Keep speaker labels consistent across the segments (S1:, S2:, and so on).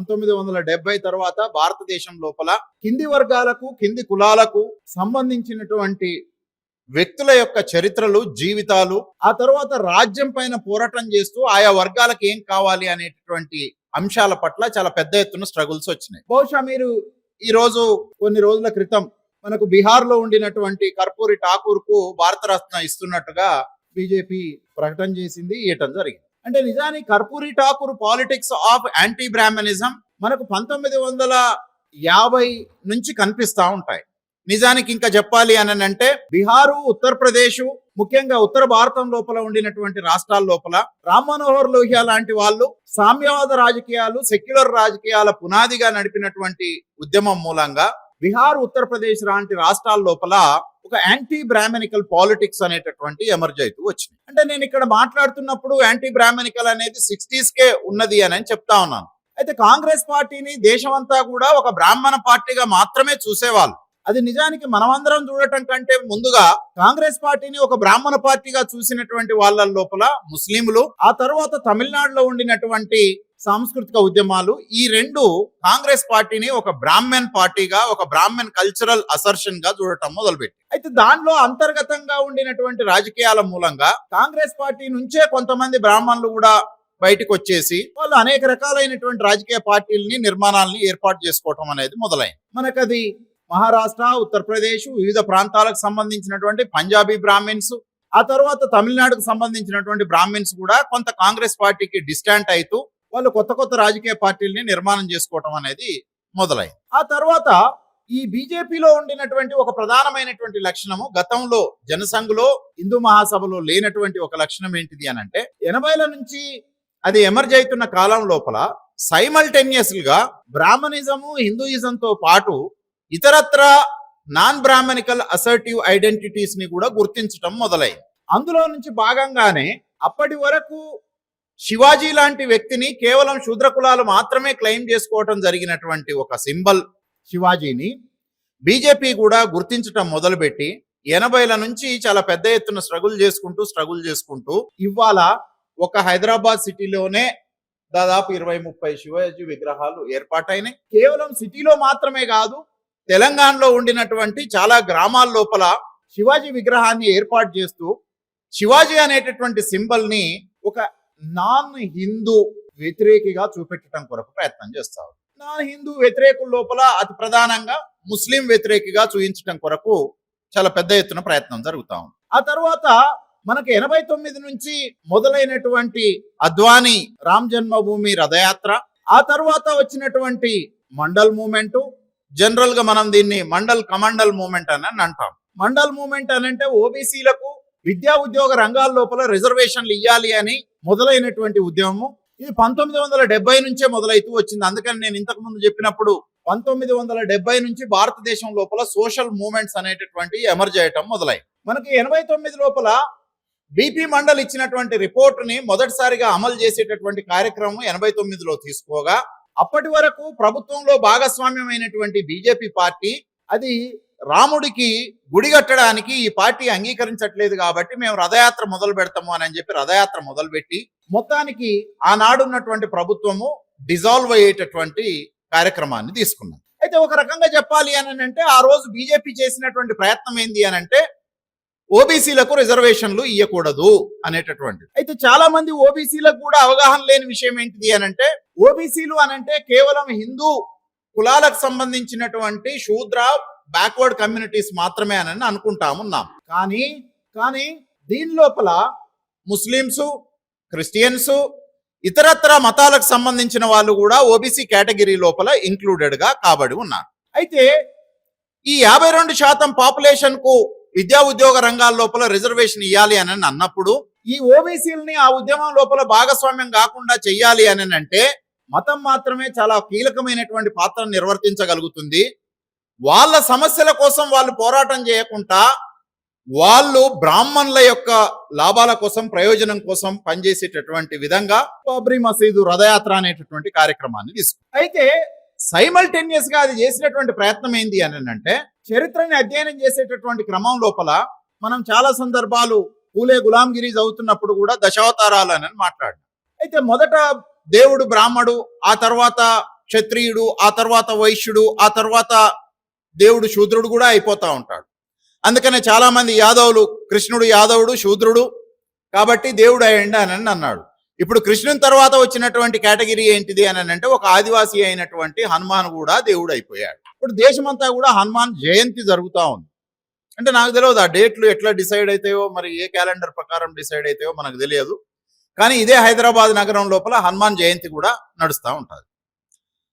S1: పంతొమ్మిది వందల డెబ్బై తర్వాత భారతదేశం లోపల కింది వర్గాలకు కింది కులాలకు సంబంధించినటువంటి వ్యక్తుల యొక్క చరిత్రలు జీవితాలు ఆ తర్వాత రాజ్యం పైన పోరాటం చేస్తూ ఆయా వర్గాలకు ఏం కావాలి అనేటటువంటి అంశాల పట్ల చాలా పెద్ద ఎత్తున స్ట్రగుల్స్ వచ్చినాయి. బహుశా మీరు ఈ రోజు కొన్ని రోజుల క్రితం మనకు బీహార్లో ఉండినటువంటి కర్పూరి ఠాకూర్కు భారతరత్న ఇస్తున్నట్టుగా బీజేపీ ప్రకటన చేసింది ఇవ్వటం జరిగింది. అంటే నిజానికి Karpoori Thakur politics of anti Brahminism మనకు పంతొమ్మిది వందల యాభై నుంచి కనిపిస్తా ఉంటాయి. నిజానికి ఇంకా చెప్పాలి అని అంటే బీహారు ఉత్తరప్రదేశ్ ముఖ్యంగా ఉత్తర భారతం లోపల ఉండినటువంటి రాష్ట్రాల లోపల రామ్ మనోహర్ లోహియా లాంటి వాళ్ళు సామ్యవాద రాజకీయాలు సెక్యులర్ రాజకీయాల పునాదిగా నడిపినటువంటి ఉద్యమం మూలంగా బీహార్ ఉత్తరప్రదేశ్ లాంటి రాష్ట్రాల లోపల ఒక యాంటీ బ్రాహ్మణికల్ పాలిటిక్స్ అనేటటువంటి ఎమర్జ్ అవుతూ వచ్చింది. అంటే నేను ఇక్కడ మాట్లాడుతున్నప్పుడు యాంటీ బ్రాహ్మణికల్ అనేది సిక్స్టీస్ కే ఉన్నది అని అని చెప్తా ఉన్నాను. అయితే కాంగ్రెస్ పార్టీని దేశమంతా కూడా ఒక బ్రాహ్మణ పార్టీగా మాత్రమే చూసేవాళ్ళు. అది నిజానికి మనమందరం చూడటం కంటే ముందుగా కాంగ్రెస్ పార్టీని ఒక బ్రాహ్మణ పార్టీగా చూసినటువంటి వాళ్ళ లోపల ముస్లింలు ఆ తర్వాత తమిళనాడులో ఉండినటువంటి సాంస్కృతిక ఉద్యమాలు ఈ రెండు కాంగ్రెస్ పార్టీని ఒక బ్రాహ్మణ్ పార్టీగా ఒక బ్రాహ్మణ్ కల్చరల్ అసర్షన్గా చూడటం మొదలుపెట్టి అయితే దానిలో అంతర్గతంగా ఉండినటువంటి రాజకీయాల మూలంగా కాంగ్రెస్ పార్టీ నుంచే కొంతమంది బ్రాహ్మణులు కూడా బయటకు వచ్చేసి వాళ్ళు అనేక రకాలైనటువంటి రాజకీయ పార్టీలని నిర్మాణాలని ఏర్పాటు చేసుకోవటం అనేది మొదలైంది. మనకది మహారాష్ట్ర ఉత్తరప్రదేశ్ వివిధ ప్రాంతాలకు సంబంధించినటువంటి పంజాబీ బ్రాహ్మిన్స్ ఆ తర్వాత తమిళనాడుకు సంబంధించినటువంటి బ్రాహ్మిన్స్ కూడా కొంత కాంగ్రెస్ పార్టీకి డిస్టాంట్ అవుతూ వాళ్ళు కొత్త కొత్త రాజకీయ పార్టీలని నిర్మాణం చేసుకోవటం అనేది మొదలైంది. ఆ తర్వాత ఈ బీజేపీలో ఉండినటువంటి ఒక ప్రధానమైనటువంటి లక్షణము గతంలో జనసంఘ్లో హిందూ మహాసభలో లేనటువంటి ఒక లక్షణం ఏంటిది అని అంటే ఎనభైల నుంచి అది ఎమర్జ్ అవుతున్న కాలం లోపల సైమల్టేనియస్గా బ్రాహ్మణిజము హిందూయిజంతో పాటు ఇతరత్ర నాన్ బ్రాహ్మణికల్ అసర్టివ్ ఐడెంటిటీస్ని కూడా గుర్తించటం మొదలైంది. అందులో నుంచి భాగంగానే అప్పటి వరకు శివాజీ లాంటి వ్యక్తిని కేవలం శూద్ర కులాలు మాత్రమే క్లెయిమ్ చేసుకోవటం జరిగినటువంటి ఒక సింబల్ శివాజీని బీజేపీ కూడా గుర్తించటం మొదలుపెట్టి ఎనభైల నుంచి చాలా పెద్ద ఎత్తున స్ట్రగుల్ చేసుకుంటూ స్ట్రగుల్ చేసుకుంటూ ఇవాళ ఒక హైదరాబాద్ సిటీలోనే దాదాపు ఇరవై ముప్పై శివాజీ విగ్రహాలు ఏర్పాటైనాయి. కేవలం సిటీలో మాత్రమే కాదు తెలంగాణలో ఉండినటువంటి చాలా గ్రామాల లోపల శివాజీ విగ్రహాన్ని ఏర్పాటు చేస్తూ శివాజీ అనేటటువంటి సింబల్ని ఒక నాన్ హిందూ వ్యతిరేకిగా చూపెట్టడం కొరకు ప్రయత్నం చేస్తారు నాన్ హిందూ వ్యతిరేకుల లోపల అతి ప్రధానంగా ముస్లిం వ్యతిరేకిగా చూపించడం కొరకు చాలా పెద్ద ఎత్తున ప్రయత్నం జరుగుతా ఉంది. ఆ తర్వాత మనకు ఎనభై తొమ్మిది నుంచి మొదలైనటువంటి అద్వానీ రామ్ జన్మభూమి రథయాత్ర ఆ తర్వాత వచ్చినటువంటి మండల్ మూమెంట్ జనరల్గా మనం దీన్ని మండల్ కమండల్ మూమెంట్ అని అని అంటాం. మండల్ మూమెంట్ అని అంటే ఓబీసీలకు విద్యా ఉద్యోగ రంగాల లోపల రిజర్వేషన్లు ఇవ్వాలి అని మొదలైనటువంటి ఉద్యమము. ఇది పంతొమ్మిది వందల డెబ్బై నుంచే మొదలైతూ వచ్చింది. అందుకని నేను ఇంతకు ముందు చెప్పినప్పుడు పంతొమ్మిది వందల డెబ్బై నుంచి భారతదేశం లోపల సోషల్ మూమెంట్స్ అనేటటువంటి ఎమర్జ్ చేయటం మొదలై మనకి ఎనభై తొమ్మిది లోపల బీపీ మండల్ ఇచ్చినటువంటి రిపోర్ట్ని మొదటిసారిగా అమలు చేసేటటువంటి కార్యక్రమం ఎనభై తొమ్మిదిలో తీసుకోగా. అప్పటి వరకు ప్రభుత్వంలో భాగస్వామ్యమైనటువంటి బీజేపీ పార్టీ అది రాముడికి గుడి కట్టడానికి ఈ పార్టీ అంగీకరించట్లేదు కాబట్టి మేము రథయాత్ర మొదలు పెడతాము అని చెప్పి రథయాత్ర మొదలుపెట్టి మొత్తానికి ఆనాడున్నటువంటి ప్రభుత్వము డిజాల్వ్ అయ్యేటటువంటి కార్యక్రమాన్ని తీసుకున్నాం అయితే ఒక రకంగా చెప్పాలి అని అంటే ఆ రోజు బీజేపీ చేసినటువంటి ప్రయత్నం ఏంది అని అంటే ఓబీసీలకు రిజర్వేషన్లు ఇవ్వకూడదు అనేటటువంటి అయితే చాలా మంది ఓబీసీలకు కూడా అవగాహన లేని విషయం ఏంటిది అని అంటే ఓబీసీలు అని అంటే కేవలం హిందూ కులాలకు సంబంధించినటువంటి శూద్ర బ్యాక్వర్డ్ కమ్యూనిటీస్ మాత్రమే అని అనుకుంటామున్నాం కానీ కానీ దీని లోపల ముస్లిమ్స్ క్రిస్టియన్స్ ఇతరత్ర మతాలకు సంబంధించిన వాళ్ళు కూడా ఓబీసీ కేటగిరీ లోపల ఇంక్లూడెడ్గా కాబడి ఉన్నారు. అయితే ఈ యాభై రెండు శాతం పాపులేషన్కు విద్యా ఉద్యోగ రంగాల లోపల రిజర్వేషన్ ఇవ్వాలి అని అన్నప్పుడు ఈ ఓబీసీలని ఆ ఉద్యమం లోపల భాగస్వామ్యం కాకుండా చెయ్యాలి అని అంటే మతం మాత్రమే చాలా కీలకమైనటువంటి పాత్ర నిర్వర్తించగలుగుతుంది. వాళ్ళ సమస్యల కోసం వాళ్ళు పోరాటం చేయకుండా వాళ్ళు బ్రాహ్మణుల యొక్క లాభాల కోసం ప్రయోజనం కోసం పనిచేసేటటువంటి విధంగా బాబ్రీ మసీదు రథయాత్ర అనేటటువంటి కార్యక్రమాన్ని తీసుకు అయితే సైమల్టేనియస్గా అది చేసినటువంటి ప్రయత్నం ఏంది అని అంటే చరిత్రని అధ్యయనం చేసేటటువంటి క్రమం లోపల మనం చాలా సందర్భాలు పూలే గులాంగిరి చదువుతున్నప్పుడు కూడా దశావతారాలు అని మాట్లాడు అయితే మొదట దేవుడు బ్రాహ్మడు ఆ తర్వాత క్షత్రియుడు ఆ తర్వాత వైశ్యుడు ఆ తర్వాత దేవుడు శూద్రుడు కూడా అయిపోతా ఉంటాడు. అందుకనే చాలా మంది యాదవులు కృష్ణుడు యాదవుడు శూద్రుడు కాబట్టి దేవుడు అయ్యండి అని అన్నాడు. ఇప్పుడు కృష్ణుని తర్వాత వచ్చినటువంటి కేటగిరీ ఏంటిది అని అంటే ఒక ఆదివాసి అయినటువంటి హనుమాన్ కూడా దేవుడు అయిపోయాడు. ఇప్పుడు దేశమంతా కూడా హనుమాన్ జయంతి జరుగుతూ ఉంది. అంటే నాకు తెలియదు ఆ డేట్లు ఎట్లా డిసైడ్ అవుతాయో మరి ఏ క్యాలెండర్ ప్రకారం డిసైడ్ అవుతాయో మనకు తెలియదు. కానీ ఇదే హైదరాబాద్ నగరం లోపల హనుమాన్ జయంతి కూడా నడుస్తూ ఉంటుంది.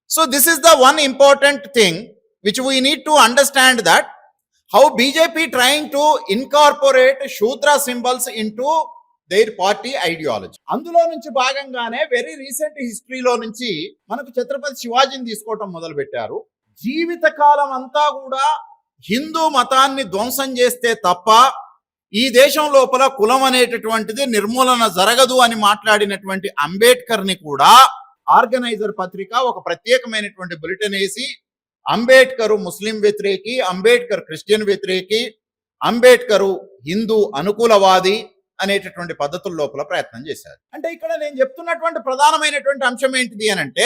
S1: So this is the one important thing which we need to understand that how BJP trying to incorporate Shudra symbols into their party ideology అందులో నుంచి భాగంగానే వెరీ రీసెంట్ హిస్టరీలో నుంచి మనకు ఛత్రపతి శివాజీని తీసుకోవటం మొదలు పెట్టారు జీవిత కాలం అంతా కూడా హిందూ మతాన్ని ధ్వంసం చేస్తే తప్ప ఈ దేశం లోపల కులం అనేటటువంటిది నిర్మూలన జరగదు అని మాట్లాడినటువంటి అంబేద్కర్ని కూడా ఆర్గనైజర్ పత్రిక ఒక ప్రత్యేకమైనటువంటి బులెటిన్ వేసి అంబేద్కర్ ముస్లిం వ్యతిరేకి అంబేద్కర్ క్రిస్టియన్ వ్యతిరేకి అంబేద్కర్ హిందూ అనుకూలవాది అనేటటువంటి పద్ధతుల లోపల ప్రయత్నం చేశారు. అంటే ఇక్కడ నేను చెప్తున్నటువంటి ప్రధానమైనటువంటి అంశం ఏంటిది అని అంటే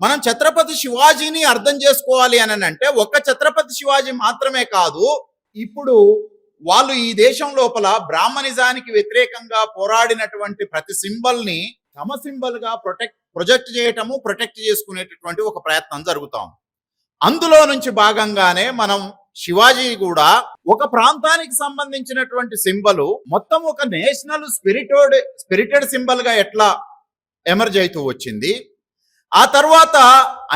S1: మనం ఛత్రపతి శివాజీని అర్థం చేసుకోవాలి అని అంటే ఒక్క ఛత్రపతి శివాజీ మాత్రమే కాదు ఇప్పుడు వాళ్ళు ఈ దేశం లోపల బ్రాహ్మణిజానికి వ్యతిరేకంగా పోరాడినటువంటి ప్రతి సింబల్ని తమ సింబల్గా ప్రొటెక్ట్ ప్రొజెక్ట్ చేయటము ప్రొటెక్ట్ చేసుకునేటటువంటి ఒక ప్రయత్నం జరుగుతాం అందులో నుంచి భాగంగానే మనం శివాజీ కూడా ఒక ప్రాంతానికి సంబంధించినటువంటి సింబల్ మొత్తం ఒక నేషనల్ స్పిరిటెడ్ స్పిరిటెడ్ సింబల్గా ఎట్లా ఎమర్జ్ అవుతూ వచ్చింది. ఆ తర్వాత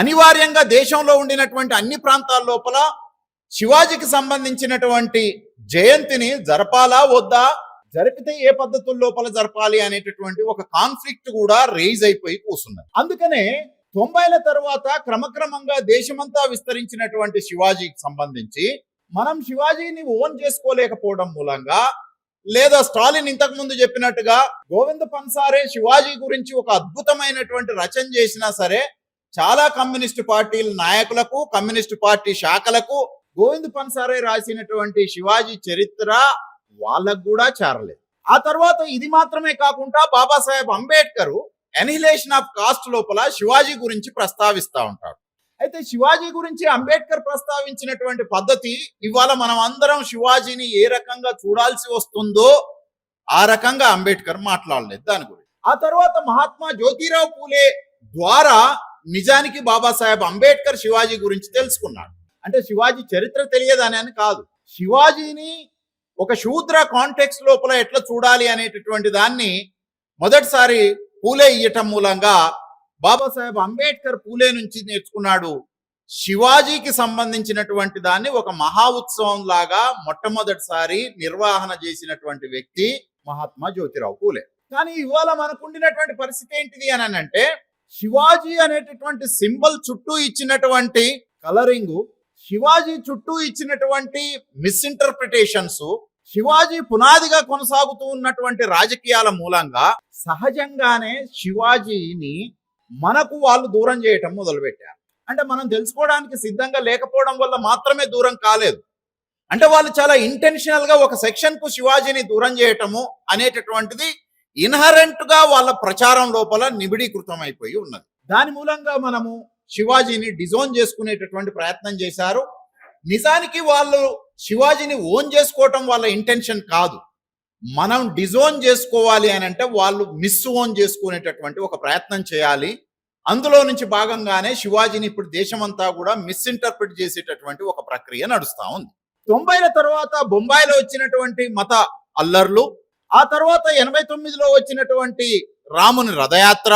S1: అనివార్యంగా దేశంలో ఉండినటువంటి అన్ని ప్రాంతాల లోపల శివాజీకి సంబంధించినటువంటి జయంతిని జరపాలా వద్దా? జరిపితే ఏ పద్ధతుల లోపల జరపాలి అనేటటువంటి ఒక కాన్ఫ్లిక్ట్ కూడా రేజ్ అయిపోయి కూసున్నది. అందుకనే తొంభైల తర్వాత క్రమక్రమంగా దేశమంతా విస్తరించినటువంటి శివాజీకి సంబంధించి మనం శివాజీని ఓన్ చేసుకోలేకపోవడం మూలంగా లేదా స్టాలిన్ ఇంతకు ముందు చెప్పినట్టుగా గోవింద పన్సారే శివాజీ గురించి ఒక అద్భుతమైనటువంటి రచన చేసినా సరే చాలా కమ్యూనిస్ట్ పార్టీల నాయకులకు కమ్యూనిస్ట్ పార్టీ శాఖలకు గోవింద్ పన్సారే రాసినటువంటి శివాజీ చరిత్ర వాళ్ళకు కూడా చేరలేదు. ఆ తర్వాత ఇది మాత్రమే కాకుండా Babasaheb Ambedkar annihilation of caste లోపల శివాజీ గురించి ప్రస్తావిస్తా ఉంటాడు అయితే శివాజీ గురించి అంబేద్కర్ ప్రస్తావించినటువంటి పద్ధతి ఇవాళ మనం అందరం శివాజీని ఏ రకంగా చూడాల్సి వస్తుందో ఆ రకంగా అంబేద్కర్ మాట్లాడలేదు దాని గురించి. ఆ తర్వాత మహాత్మా జ్యోతిరావు పూలే ద్వారా నిజానికి బాబాసాహెబ్ అంబేద్కర్ శివాజీ గురించి తెలుసుకున్నాడు. అంటే శివాజీ చరిత్ర తెలియదని అని కాదు. శివాజీని ఒక శూద్ర కాంటెక్స్ లోపల ఎట్లా చూడాలి అనేటటువంటి దాన్ని మొదటిసారి పూలే ఇయ్యటం మూలంగా బాబాసాహెబ్ అంబేద్కర్ పూలే నుంచి నేర్చుకున్నాడు. శివాజీకి సంబంధించినటువంటి దాన్ని ఒక మహా ఉత్సవం లాగా మొట్టమొదటిసారి నిర్వహణ చేసినటువంటి వ్యక్తి మహాత్మా జ్యోతిరావు పూలే. కానీ ఇవాళ మనకు ఉండినటువంటి పరిస్థితి ఏంటిది అని అంటే శివాజీ అనేటటువంటి సింబల్ చుట్టూ ఇచ్చినటువంటి కలరింగు శివాజీ చుట్టూ ఇచ్చినటువంటి మిస్ఇంటర్ప్రిటేషన్స్ శివాజీ పునాదిగా కొనసాగుతూ ఉన్నటువంటి రాజకీయాల మూలంగా సహజంగానే శివాజీని మనకు వాళ్ళు దూరం చేయటం మొదలుపెట్టారు. అంటే మనం తెలుసుకోవడానికి సిద్ధంగా లేకపోవడం వల్ల మాత్రమే దూరం కాలేదు. అంటే వాళ్ళు చాలా ఇంటెన్షనల్గా ఒక సెక్షన్కు శివాజీని దూరం చేయటము అనేటటువంటిది ఇన్హరెంట్గా వాళ్ళ ప్రచారం లోపల నిబిడీకృతం అయిపోయి ఉన్నది. దాని మూలంగా మనము శివాజీని డిజోన్ చేసుకునేటటువంటి ప్రయత్నం చేశారు. నిజానికి వాళ్ళు శివాజీని ఓన్ చేసుకోవటం వాళ్ళ ఇంటెన్షన్ కాదు. మనం డిజోన్ చేసుకోవాలి అని అంటే వాళ్ళు మిస్ ఓన్ చేసుకునేటటువంటి ఒక ప్రయత్నం చేయాలి. అందులో నుంచి భాగంగానే శివాజీని ఇప్పుడు దేశమంతా కూడా మిస్ఇంటర్ప్రిట్ చేసేటటువంటి ఒక ప్రక్రియ నడుస్తూ ఉంది. తొంభైల తర్వాత బొంబాయిలో వచ్చినటువంటి మత అల్లర్లు ఆ తర్వాత ఎనభై తొమ్మిదిలో వచ్చినటువంటి రాముని రథయాత్ర